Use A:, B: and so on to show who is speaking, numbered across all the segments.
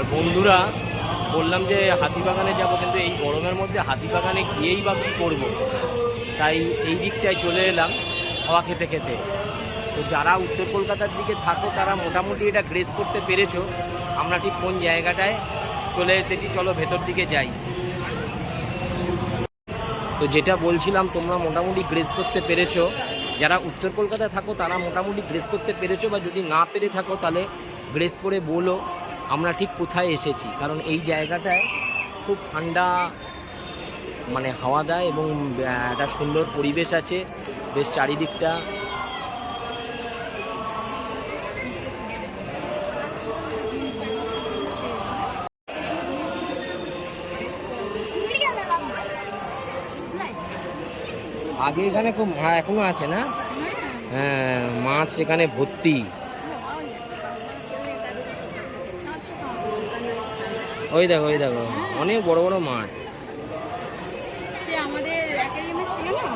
A: আর বন্ধুরা, বললাম যে হাতিবাগানে যাব, কিন্তু এই গরমের মধ্যে হাতিবাগানে গিয়েই বা কী করব? তাই এই দিকটায় চলে এলাম হাওয়া খেতে খেতে। তো যারা উত্তর কলকাতার দিকে থাকো, তারা মোটামুটি এটা গ্রেস করতে পেরেছ। আমরা ঠিক কোন জায়গাটায় চলে এসেছি, চলো ভেতর দিকে যাই। তো যেটা বলছিলাম, তোমরা মোটামুটি গ্রেস করতে পেরেছ। যারা উত্তর কলকাতায় থাকো, তারা মোটামুটি গ্রেস করতে পেরেছ, বা যদি না পেরে থাকো, তাহলে গ্রেস করে বলো। আমরা ঠিক কোথায় এসেছি? কারণ এই জায়গাটায় খুব ঠান্ডা মানে হাওয়া দেয় এবং একটা সুন্দর পরিবেশ আছে। বেশ চারিদিকটা আগে এখানে খুব হ্যাঁ এখনও আছে না? হ্যাঁ। মাছ এখানে ভর্তি। ওই দেখো ওই দেখো। অনেক বড় বড় মাছ।
B: সে আমাদের একাডেমি ছিল না?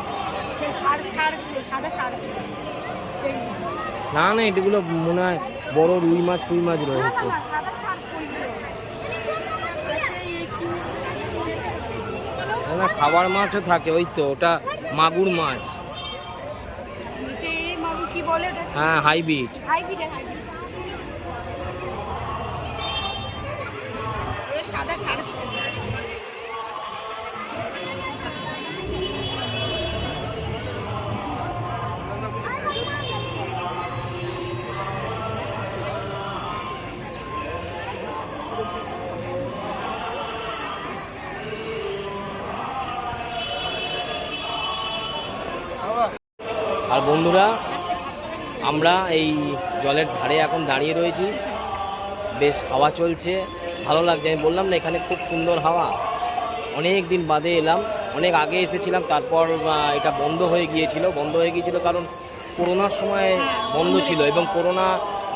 B: সে সার সার সাদা সার
A: না না এগুলো মনে হয় বড় রুই মাছ ফুই মাছ রয়েছে। না খাবার মাছও থাকে ওই তো ওটা মাগুর মাছ। হ্যাঁ হাইব্রিড।
B: হাইব্রিড। সাদা সার
A: আর বন্ধুরা আমরা এই জলের ধারে এখন দাঁড়িয়ে রয়েছি। বেশ হাওয়া চলছে। ভালো লাগছে। আমি বললাম না, এখানে খুব সুন্দর হাওয়া। অনেক দিন বাদে এলাম। অনেক আগে এসেছিলাম, তারপর এটা বন্ধ হয়ে গিয়েছিল। বন্ধ হয়ে গিয়েছিল কারণ করোনার সময় বন্ধ ছিল এবং করোনা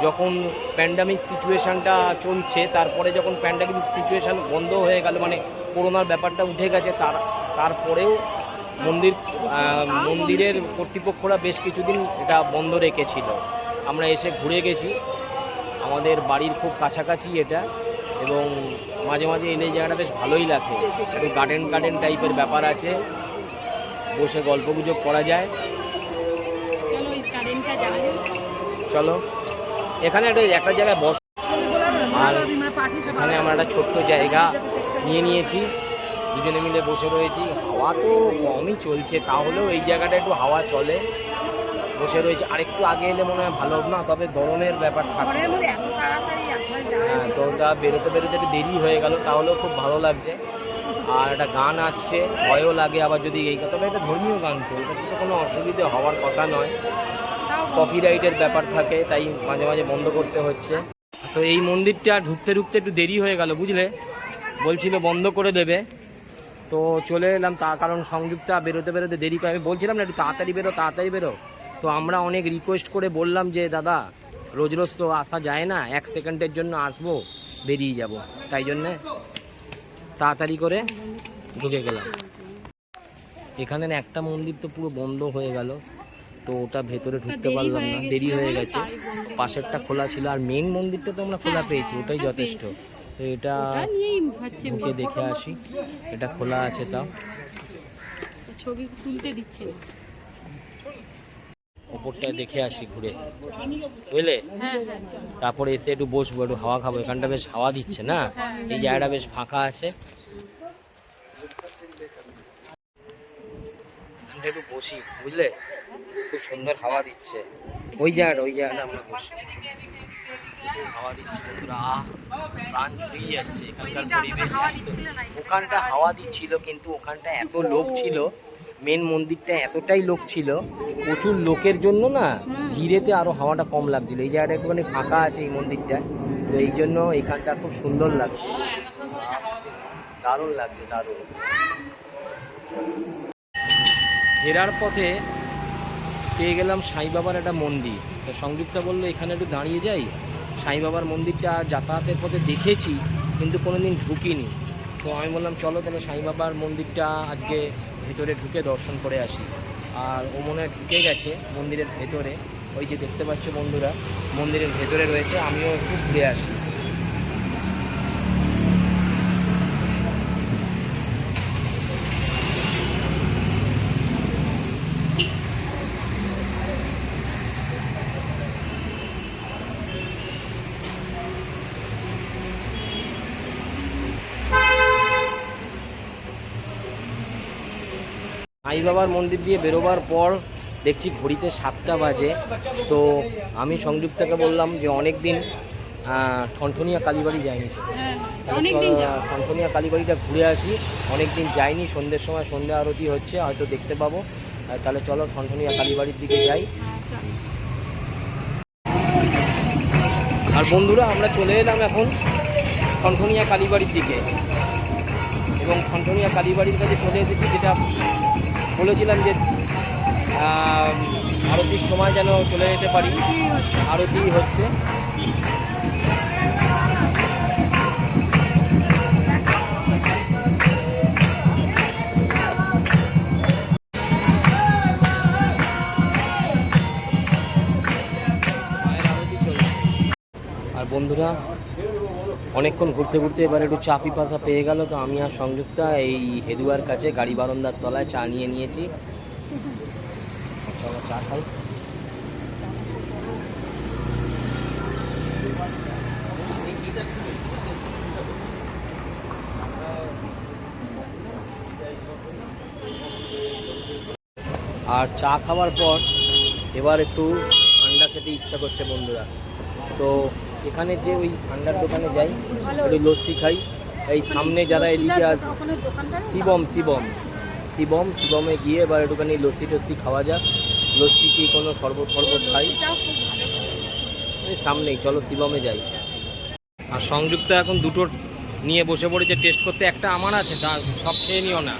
A: যখন প্যান্ডামিক সিচুয়েশানটা চলছে, তারপরে যখন প্যান্ডামিক সিচুয়েশান বন্ধ হয়ে গেল মানে করোনার ব্যাপারটা উঠে গেছে, তার, তারপরেও মন্দির মন্দিরের কর্তৃপক্ষরা বেশ কিছুদিন এটা বন্ধ রেখেছিল। আমরা এসে ঘুরে গেছি। আমাদের বাড়ির খুব কাছাকাছি এটা। এবং মাঝে মাঝে এলে এই জায়গাটা বেশ ভালোই লাগে। একটু গার্ডেন গার্ডেন টাইপের ব্যাপার আছে। বসে গল্প গুজব করা যায়।
B: চলো।
A: এখানে একটা একটা জায়গায় বস। আর এখানে আমরা একটা ছোট্ট জায়গা নিয়ে নিয়েছি। দুজনে মিলে বসে রয়েছি। হাওয়া তো কমই চলছে। তাহলেও এই জায়গাটা একটু হাওয়া চলে। বসে রয়েছে। আর একটু আগে এলে মনে হয় ভালো না তবে গরমের ব্যাপার থাকে। হ্যাঁ তো তা বেরোতে বেরোতে একটু দেরি হয়ে গেল তাহলেও খুব ভালো লাগছে। আর একটা গান আসছে ভয়ও লাগে আবার যদি এই তবে এটা ধর্মীয় গান তো এটা তো কোনো অসুবিধে হওয়ার কথা নয়। কপিরাইটের ব্যাপার থাকে তাই মাঝে মাঝে বন্ধ করতে হচ্ছে। তো এই মন্দিরটা ঢুকতে ঢুকতে একটু দেরি হয়ে গেল বুঝলে? বলছিল বন্ধ করে দেবে। তো চলে এলাম তা কারণ সংযুক্তা বেরোতে বেরোতে দেরি করে আমি বলছিলাম না একটু তাড়াতাড়ি বেরো তাড়াতাড়ি বেরো। তো আমরা অনেক রিকোয়েস্ট করে বললাম যে দাদা রোজ রোজ তো আসা যায় না এক সেকেন্ডের জন্য আসব বেরিয়ে যাব। তাই জন্যে তাড়াতাড়ি করে ঢুকে গেলাম। এখানে না একটা মন্দির তো পুরো বন্ধ হয়ে গেল তো ওটা ভেতরে ঢুকতে পারলাম না দেরি হয়ে গেছে। পাশেরটা খোলা ছিল আর মেন মন্দিরটা তো আমরা খোলা পেয়েছি ওটাই যথেষ্ট। তো এটা ঢুকে দেখে আসি এটা খোলা আছে তাও।
B: ছবি তুলতে দিচ্ছে
A: ওপরটা দেখে আসি ঘুরে। বুঝলে?
B: হ্যাঁ হ্যাঁ।
A: তারপরে এসে একটু বসবো একটু হাওয়া খাব। এখানটা বেশ হাওয়া দিচ্ছে না?
B: হ্যাঁ,
A: এই জায়গাটা বেশ ফাঁকা আছে। এখানটা একটু বসি বুঝলে? খুব সুন্দর হাওয়া দিচ্ছে। ওই জায়গাটা ওই জায়গাটা আমরা বসি। হাওয়া দিচ্ছে বন্ধুরা প্রাণ জুড়িয়ে যাচ্ছে। এখানকার পরিবেশ ওখানটা হাওয়া দিচ্ছিল কিন্তু ওখানটা এত লোক ছিল। মেন মন্দিরটা এতটাই লোক ছিল প্রচুর লোকের জন্য না। ভিড়েতে আরও হাওয়াটা কম লাগছিল। এই জায়গাটা একটুখানি ফাঁকা আছে এই মন্দিরটা তো এই জন্য এখানটা খুব সুন্দর লাগছে। দারুণ লাগছে দারুণ। ফেরার পথে পেয়ে গেলাম সাই বাবার একটা মন্দির। তো সংযুক্তা বলল এখানে একটু দাঁড়িয়ে যাই। সাই বাবার মন্দিরটা যাতায়াতের পথে দেখেছি কিন্তু কোনোদিন ঢুকিনি। তো আমি বললাম চলো তাহলে সাই বাবার মন্দিরটা আজকে ভেতরে ঢুকে দর্শন করে আসি। আর ও মনে হয় ঢুকে গেছে মন্দিরের ভেতরে। ওই যে দেখতে পাচ্ছ বন্ধুরা, মন্দিরের ভেতরে রয়েছে, আমিও একটু ঘুরে আসি। সাই বাবার মন্দির দিয়ে বেরোবার পর দেখছি ঘড়িতে সাতটা বাজে। তো আমি সংযুক্তাকে বললাম যে অনেক দিন ঠনঠনিয়া কালীবাড়ি যায়নি
B: হ্যাঁ
A: ঠনঠনিয়া কালীবাড়িটা ঘুরে আসি। অনেক দিন যাইনি সন্ধ্যের সময় সন্ধ্যা আরতি হচ্ছে হয়তো দেখতে পাবো। আর তাহলে চলো ঠনঠনিয়া কালীবাড়ির দিকে যাই। আর বন্ধুরা আমরা চলে এলাম এখন ঠনঠনিয়া কালীবাড়ির দিকে। এবং ঠনঠনিয়া কালীবাড়ির কাছে চলে এসেছি যেটা বলেছিলাম যে আরতির সময় যেন চলে যেতে পারি। আরতি হচ্ছে। আর বন্ধুরা অনেকক্ষণ ঘুরতে ঘুরতে এবার একটু চা পিপাসা পেয়ে গেল, তো আমি আর সংযুক্তা এই হেদুয়ার কাছে গাড়ি বারান্দার তলায় চা নিয়ে নিয়েছি। চলো চা খাই। আর চা খাওয়ার পর এবার একটু ঠান্ডা খেতে ইচ্ছা করছে বন্ধুরা। তো এখানে যে ওই ঠান্ডার দোকানে যাই একটু লস্যি খাই। এই সামনে যারা এদিকে আছে শিবম শিবম শিবম, শিবমে গিয়ে এবার একটুখানি লস্যি টস্যি খাওয়া যাক। লস্যি কি কোনো শরবত ফরবত খাই? সামনেই, চলো শিবমে যাই। আর সংযুক্ত এখন দুটো নিয়ে বসে পড়েছে টেস্ট করতে। একটা আমার আছে, তা সব খেয়ে নিও না।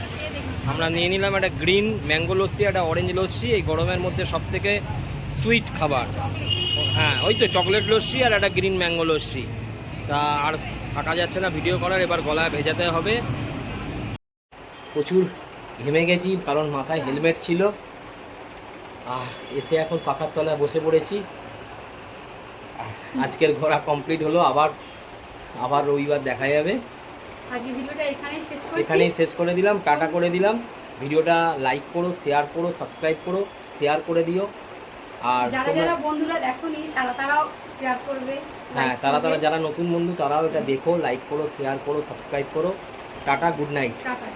A: আমরা নিয়ে নিলাম একটা গ্রিন ম্যাঙ্গো লস্যি, একটা অরেঞ্জ লস্যি। এই গরমের মধ্যে সব থেকে সুইট খাবার। হ্যাঁ ওই তো চকলেট লস্যি আর একটা গ্রিন ম্যাঙ্গো লস্যি। তা আর থাকা যাচ্ছে না ভিডিও করার এবার গলায় ভেজাতে হবে। প্রচুর ঘেমে গেছি কারণ মাথায় হেলমেট ছিল। আর এসে এখন পাখার তলায় বসে পড়েছি। আজকের ঘোরা কমপ্লিট হলো আবার আবার রবিবার দেখা যাবে।
B: আজকে ভিডিওটা এখানেই শেষ করছি।
A: এখানেই শেষ করে দিলাম টাটা করে দিলাম। ভিডিওটা লাইক করো শেয়ার করো সাবস্ক্রাইব করো শেয়ার করে দিও। আর
B: যারা যারা বন্ধুরা দেখোনি তারা তারাও শেয়ার করবে
A: হ্যাঁ তারা তারা যারা নতুন বন্ধু তারাও এটা দেখো লাইক করো শেয়ার করো সাবস্ক্রাইব করো। Tata good night
B: tata.